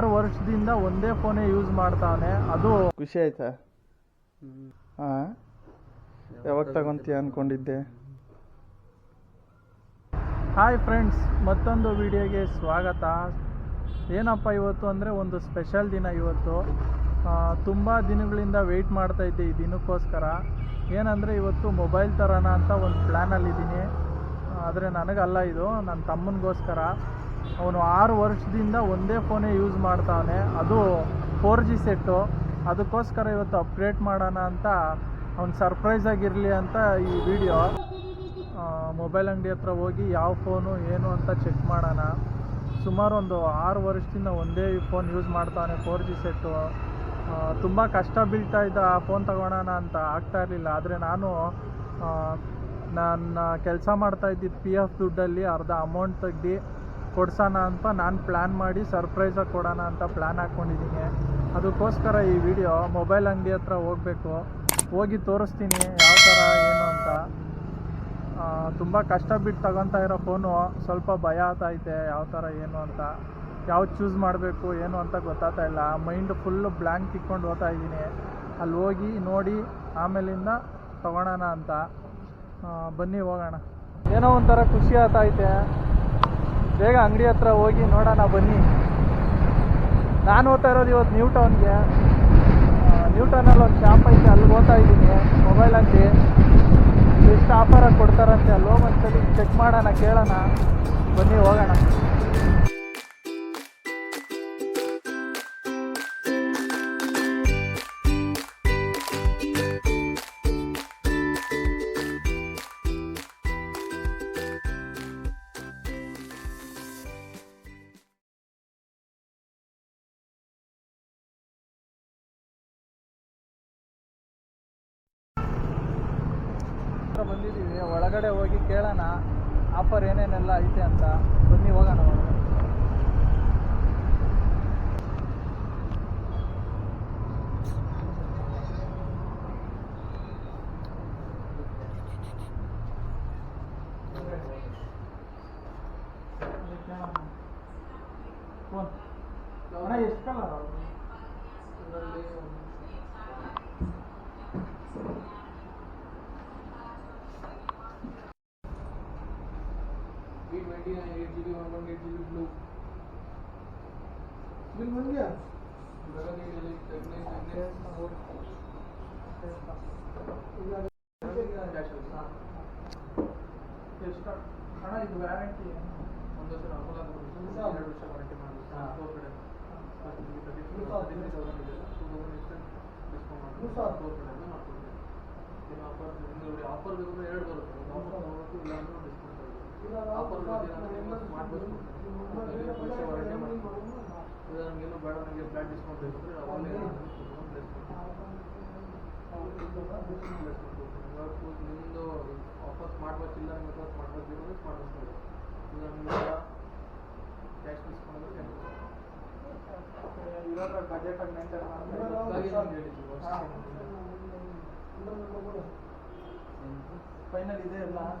ಆರು ವರ್ಷದಿಂದ ಒಂದೇ ಫೋನೇ ಯೂಸ್ ಮಾಡ್ತಾನೆ. ಅದು ಖುಷಿ ಆಯ್ತಾ? ಹಾಂ? ಯಾವಾಗ ತಗೊಂತೀಯ ಅನ್ಕೊಂಡಿದ್ದೆ? ಹಾಯ್ ಫ್ರೆಂಡ್ಸ್ ಮತ್ತೊಂದು ವಿಡಿಯೋಗೆ ಸ್ವಾಗತ. ಏನಪ್ಪ ಇವತ್ತು ಅಂದರೆ ಒಂದು ಸ್ಪೆಷಲ್ ದಿನ ಇವತ್ತು. ತುಂಬ ದಿನಗಳಿಂದ ವೆಯ್ಟ್ ಮಾಡ್ತಾ ಇದ್ದೆ ಈ ದಿನಕ್ಕೋಸ್ಕರ. ಏನಂದರೆ ಇವತ್ತು ಮೊಬೈಲ್ ತರೋಣ ಅಂತ ಒಂದು ಪ್ಲ್ಯಾನಲ್ಲಿದ್ದೀನಿ ಆದರೆ ನನಗಲ್ಲ ಇದು ನನ್ನ ತಮ್ಮನಿಗೋಸ್ಕರ. ಅವನು ಆರು ವರ್ಷದಿಂದ ಒಂದೇ ಫೋನೇ ಯೂಸ್ ಮಾಡ್ತಾನೆ. ಅದು ಫೋರ್ ಜಿ ಸೆಟ್ಟು ಅದಕ್ಕೋಸ್ಕರ ಇವತ್ತು ಅಪ್ಗ್ರೇಡ್ ಮಾಡೋಣ ಅಂತ ಅವ್ನು ಸರ್ಪ್ರೈಸ್ ಆಗಿರಲಿ ಅಂತ ಈ ವಿಡಿಯೋ ಮೊಬೈಲ್ ಅಂಗಡಿ ಹತ್ರ ಹೋಗಿ ಯಾವ ಫೋನು ಏನು ಅಂತ ಚೆಕ್ ಮಾಡೋಣ. ಸುಮಾರು ಒಂದು ಆರು ವರ್ಷದಿಂದ ಒಂದೇ ಫೋನ್ ಯೂಸ್ ಮಾಡ್ತಾನೆ ಫೋರ್ ಜಿ ಸೆಟ್ಟು ತುಂಬ ಕಷ್ಟ ಬೀಳ್ತಾ ಇದ್ದ, ಆ ಫೋನ್ ತಗೋಣ ಅಂತ ಆಗ್ತಾ ಇರಲಿಲ್ಲ. ಆದರೆ ನಾನು ನನ್ನ ಕೆಲಸ ಮಾಡ್ತಾ ಇದ್ದಿದ್ದು ಪಿ ಎಫ್ ದುಡ್ಡಲ್ಲಿ ಅರ್ಧ ಅಮೌಂಟ್ ತೆಗ್ದು ಕೊಡ್ಸೋಣ ಅಂತ ನಾನು ಪ್ಲ್ಯಾನ್ ಮಾಡಿ ಸರ್ಪ್ರೈಸಾಗಿ ಕೊಡೋಣ ಅಂತ ಪ್ಲ್ಯಾನ್ ಹಾಕ್ಕೊಂಡಿದ್ದೀನಿ. ಅದಕ್ಕೋಸ್ಕರ ಈ ವಿಡಿಯೋ ಮೊಬೈಲ್ ಅಂಗಡಿ ಹತ್ರ ಹೋಗಬೇಕು. ಹೋಗಿ ತೋರಿಸ್ತೀನಿ ಯಾವ ಥರ ಏನು ಅಂತ. ತುಂಬ ಕಷ್ಟ ಬಿಟ್ಟು ತಗೊತಾ ಇರೋ ಫೋನು ಸ್ವಲ್ಪ ಭಯ ಆತೈತೆ ಯಾವ ಥರ ಏನು ಅಂತ. ಯಾವ್ದು ಚೂಸ್ ಮಾಡಬೇಕು, ಏನು ಅಂತ ಗೊತ್ತಾಗ್ತಾ ಇಲ್ಲ. ಮೈಂಡ್ ಫುಲ್ಲು ಬ್ಲ್ಯಾಂಕ್ ತಿಕ್ಕೊಂಡು ಹೋಗ್ತಾ ಇದ್ದೀನಿ. ಅಲ್ಲಿ ಹೋಗಿ ನೋಡಿ, ಆಮೇಲಿಂದ ತಗೊಳೋಣ ಅಂತ. ಬನ್ನಿ ಹೋಗೋಣ. ಏನೋ ಒಂಥರ ಖುಷಿ ಆಗ್ತೈತೆ ಬೇಗ ಅಂಗಡಿ ಹತ್ರ ಹೋಗಿ ನೋಡೋಣ, ಬನ್ನಿ. ನಾನು ಓದ್ತಾ ಇರೋದು ಇವತ್ತು ನ್ಯೂ ಟೌನ್ಗೆ ನ್ಯೂ ಟೌನಲ್ಲಿ ಒಂದು ಶಾಪ್ ಐತೆ ಅಲ್ಲಿಗೆ ಓದ್ತಾ ಇದ್ದೀನಿ ಮೊಬೈಲ್ ಅಂಗಡಿ ಎಷ್ಟು ಆಫರಾಗಿ ಕೊಡ್ತಾರಂತೆ, ಅಲ್ಲಿ ಹೋಗಿ ಒಂದ್ಸಲಿ ಚೆಕ್ ಮಾಡೋಣ, ಕೇಳೋಣ. ಬನ್ನಿ, ಹೋಗೋಣ. ಹತ್ರ ಬಂದಿದ್ದೀವಿ ಒಳಗಡೆ ಹೋಗಿ ಕೇಳೋಣ ಆಫರ್ ಏನೇನೆಲ್ಲ ಐತೆ ಅಂತ ಬನ್ನಿ ಹೋಗೋಣ ಎಷ್ಟು ಕಲರ್? 80 or 180 blue. Bill बन गया? लगा नहीं चले करने करने और ಎಷ್ಟು ಹಣ ಇದು ವ್ಯಾರಂಟಿ ಒಂದು ಸಲ ವರ್ಷ ಇದೆ ಆಫರ್ ಎರಡು ಬರುತ್ತೆ ಆಫರ್ ಇಲ್ಲ ನಮಗೇನು ಬೇಡ ನನಗೆ ಫ್ಲಾಟ್ ಡಿಸ್ಕೌಂಟ್ ಬೇಕಂದ್ರೆ ಅವಾಗಲೇ ನಿಮ್ಮದು ಆಫರ್ ಮಾಡಬೇಕಿಲ್ಲ ವಾಚ್ ಬೇಕಂದ್ರೆ ಸ್ಮಾರ್ಟ್ ಇಲ್ಲ ಕ್ಯಾಶ್ ಡಿಸ್ಕೌಂಟ್ ಅಂದ್ರೆ ಇವಾಗ ಬಜೆಟ್ ಆಗಿ ಮೇಂಟೈನ್ ಫೈನಲ್ ಇದೆ ಫೈನಲ್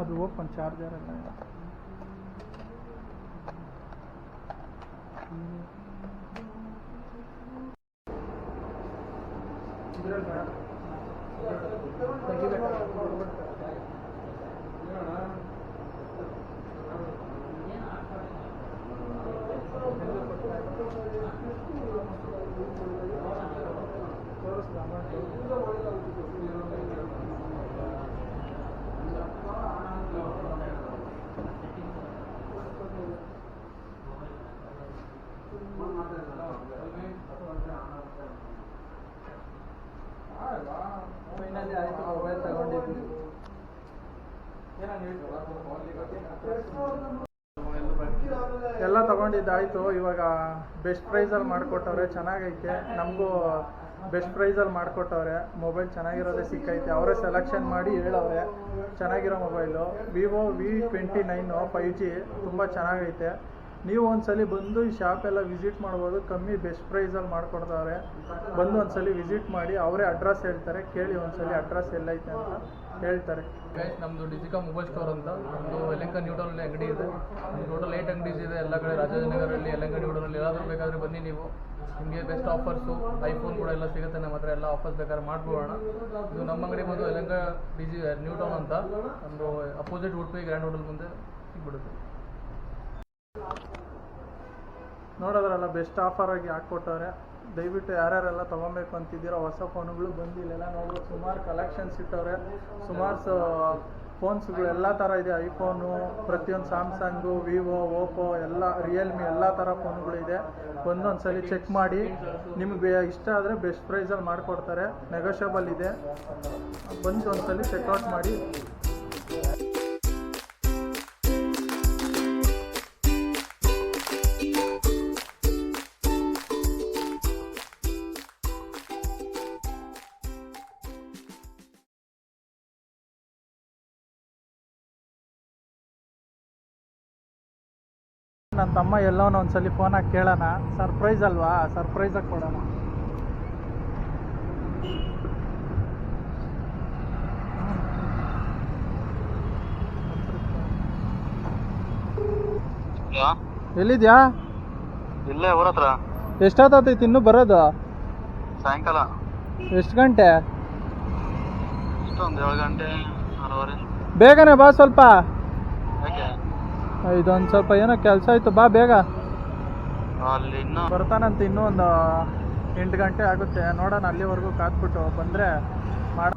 ಅದು ಓಪನ್ ಚಾರ್ಜರ್ ಎಲ್ಲ ಇದೆ. ಇದ್ರಲ್ಲಿ ಬೇಡ. ತೋರಿಸ್ಲಾ ಫೈನಲಿ ಆಯಿತು ಮೊಬೈಲ್ ತಗೊಂಡಿದ್ವಿ ಏನಂತ ಹೇಳ್ತೀರಾ ಎಲ್ಲ ತಗೊಂಡಿದ್ದಾಯ್ತು. ಇವಾಗ ಬೆಸ್ಟ್ ಪ್ರೈಸಲ್ಲಿ ಮಾಡಿಕೊಟ್ಟವ್ರೆ. ಚೆನ್ನಾಗೈತೆ. ನಮಗೂ ಬೆಸ್ಟ್ ಪ್ರೈಸಲ್ಲಿ ಮಾಡಿಕೊಟ್ಟವ್ರೆ. ಮೊಬೈಲ್ ಚೆನ್ನಾಗಿರೋದೇ ಸಿಕ್ಕೈತೆ. ಅವರೇ ಸೆಲೆಕ್ಷನ್ ಮಾಡಿ ಹೇಳವ್ರೆ. ಚೆನ್ನಾಗಿರೋ mobile Vivo V twenty nine five G ತುಂಬ ಚೆನ್ನಾಗೈತೆ. ನೀವು ಒಂದ್ಸಲಿ ಬಂದು ಈ ಶಾಪ್ ಎಲ್ಲ ವಿಸಿಟ್ ಮಾಡ್ಬೋದು. ಕಮ್ಮಿ ಬೆಸ್ಟ್ ಪ್ರೈಸಲ್ಲಿ ಮಾಡಿಕೊಡ್ತಾವ್ರೆ ಬಂದು ಒಂದ್ಸಲಿ ವಿಸಿಟ್ ಮಾಡಿ ಅವರೇ ಅಡ್ರೆಸ್ ಹೇಳ್ತಾರೆ. ಕೇಳಿ ಒಂದ್ಸಲಿ ಅಡ್ರೆಸ್ ಎಲ್ಲೈತೆ ಅಂತ ಹೇಳ್ತಾರೆ. ನಮ್ಮದು ಡಿಜಿಕಾ ಮೊಬೈಲ್ ಸ್ಟೋರ್ ಅಂತ. ನಮ್ಮದು ಯಲಂಕ ನ್ಯೂಟೌನಲ್ಲಿ ಅಂಗಡಿ ಇದೆ. ಟೋಟಲ್ ಏಟ್ ಅಂಗಡಿ ಇದೆ. ಎಲ್ಲ ಕಡೆ ರಾಜಾಜಿನಗರಲ್ಲಿ ಯಲಂಕ ನ್ಯೂಟೌನಲ್ಲಿ ಎಲ್ಲಾದರೂ ಬೇಕಾದ್ರೆ ಬನ್ನಿ ನೀವು. ನಿಮಗೆ ಬೆಸ್ಟ್ ಆಫರ್ಸು ಐಫೋನ್ ಕೂಡ ಎಲ್ಲ ಸಿಗುತ್ತೆ. ನಮ್ಮ ಹತ್ರ ಎಲ್ಲ ಆಫರ್ಸ್ ಬೇಕಾದ್ರೆ ಮಾಡ್ಬಿಡೋಣ ಇದು ನಮ್ಮ ಅಂಗಡಿ ಬಂದು ಯಲಂಕ ಡಿಜಿ ನ್ಯೂ ಟೌನ್ ಅಂತ. ಒಂದು ಅಪೋಸಿಟ್ ಉಡುಪಿ ಗ್ರ್ಯಾಂಡ್ ಹೋಟೆಲ್ ಮುಂದೆ ಸಿಗ್ಬಿಡುತ್ತೆ. ನೋಡೋದ್ರಲ್ಲ ಬೆಸ್ಟ್ ಆಫರ್ ಆಗಿ ಹಾಕ್ಕೊಟ್ಟವ್ರೆ. ದಯವಿಟ್ಟು ಯಾರ್ಯಾರೆಲ್ಲ ತೊಗೊಬೇಕು ಅಂತಿದ್ದೀರೋ ಹೊಸ ಫೋನುಗಳು ಬಂದಿಲ್ಲೆಲ್ಲ ನೋಡ್ಬೋದು ಸುಮಾರು ಕಲೆಕ್ಷನ್ಸ್ ಇಟ್ಟವ್ರೆ. ಸುಮಾರು ಫೋನ್ಸ್ಗಳು ಎಲ್ಲ ಥರ ಇದೆ. ಐಫೋನು ಪ್ರತಿಯೊಂದು ಸ್ಯಾಮ್ಸಂಗು ವಿವೋ ಓಪೋ ಎಲ್ಲ ರಿಯಲ್ಮಿ ಎಲ್ಲ ಥರ ಫೋನ್ಗಳು ಇದೆ. ಒಂದೊಂದು ಸಲ ಚೆಕ್ ಮಾಡಿ. ನಿಮಗೆ ಇಷ್ಟ ಆದರೆ ಬೆಸ್ಟ್ ಪ್ರೈಸಲ್ಲಿ ಮಾಡಿಕೊಡ್ತಾರೆ. ನೆಗೋಷಿಯಬಲ್ ಇದೆ. ಬಂದು ಒಂದ್ಸಲಿ ಚೆಕ್ಔಟ್ ಮಾಡಿ. ನನ್ನ ತಮ್ಮ ಎಲ್ಲವನ್ನ ಒಂದ್ಸಲಿ ಫೋನ್ ಹಾಕಿ ಕೇಳೋಣ. ಸರ್ಪ್ರೈಸ್ ಅಲ್ವಾ? ಸರ್ಪ್ರೈಸಾಗಿ ಕೊಡೋಣ. ಎಲ್ಲಿದ್ಯಾ? ಇಲ್ಲೇ ಊರ ಹತ್ರ. ಎಷ್ಟೊತ್ತೈತಿ ಇನ್ನು ಬರೋದು? ಸಾಯಂಕಾಲ. ಎಷ್ಟು ಗಂಟೆ? ಇಷ್ಟೊಂದು ಏಳು ಗಂಟೆ ಆರೂವರೆ. ಬೇಗನೆ ಬಾ ಸ್ವಲ್ಪ. ಯಾಕೆ? ಇದೊಂದು ಸ್ವಲ್ಪ ಏನೋ ಕೆಲಸ ಆಯ್ತು ಬಾ ಬೇಗ. ಅಲ್ಲಿ ಇನ್ನೂ ಬರ್ತಾನಂತ ಇನ್ನೂ ಒಂದು ಎಂಟು ಗಂಟೆ ಆಗುತ್ತೆ. ನೋಡೋಣ ಅಲ್ಲಿವರೆಗೂ ಕಾದ್ಬಿಟ್ಟು ಬಂದರೆ ಮಾಡು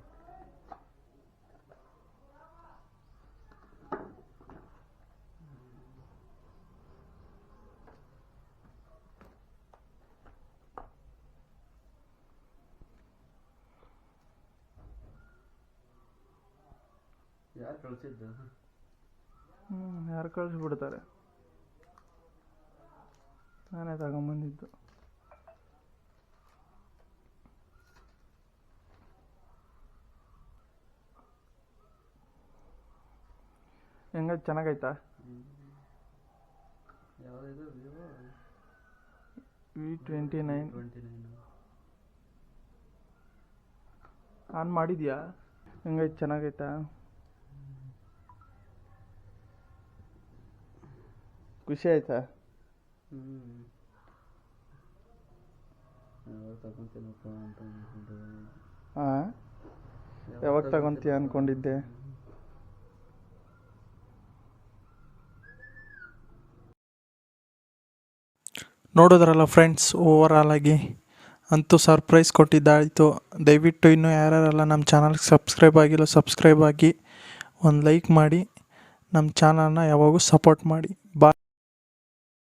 ಯಾರು ಕಳಿಸಿದ್ದು? ಹ್ಞೂ ಯಾರು ಕಳಿಸ್ಬಿಡ್ತಾರೆ? ನಾನೇ ತಗೊಂಬಂದಿದ್ದು. ಹೆಂಗ ಚೆನ್ನಾಗೈತಾ ಯಾವುದಿದು? Vivo? V twenty nine. Twenty nine. On ಮಾಡಿದ್ಯಾ? ಹೆಂಗೈತೆ ಚೆನ್ನಾಗೈತಾ ಖುಷಿ ಆಯ್ತಾ? ಹಾಂ? ಯಾವಾಗ ತಗೊಂತೀಯ ಅನ್ಕೊಂಡಿದ್ದೆ? ನೋಡಿದ್ರಲ್ಲ ಫ್ರೆಂಡ್ಸ್ ಓವರಾಲ್ ಆಗಿ ಅಂತೂ ಸರ್ಪ್ರೈಸ್ ಕೊಟ್ಟಿದ್ದಾಯಿತು. ದಯವಿಟ್ಟು ಇನ್ನೂ ಯಾರ್ಯಾರೆಲ್ಲ ನಮ್ಮ ಚಾನಲ್ಗೆ ಸಬ್ಸ್ಕ್ರೈಬ್ ಆಗಿಲ್ಲ ಸಬ್ಸ್ಕ್ರೈಬ್ ಆಗಿ ಒಂದು ಲೈಕ್ ಮಾಡಿ. ನಮ್ಮ ಚಾನಲ್ನ ಯಾವಾಗೂ ಸಪೋರ್ಟ್ ಮಾಡಿ.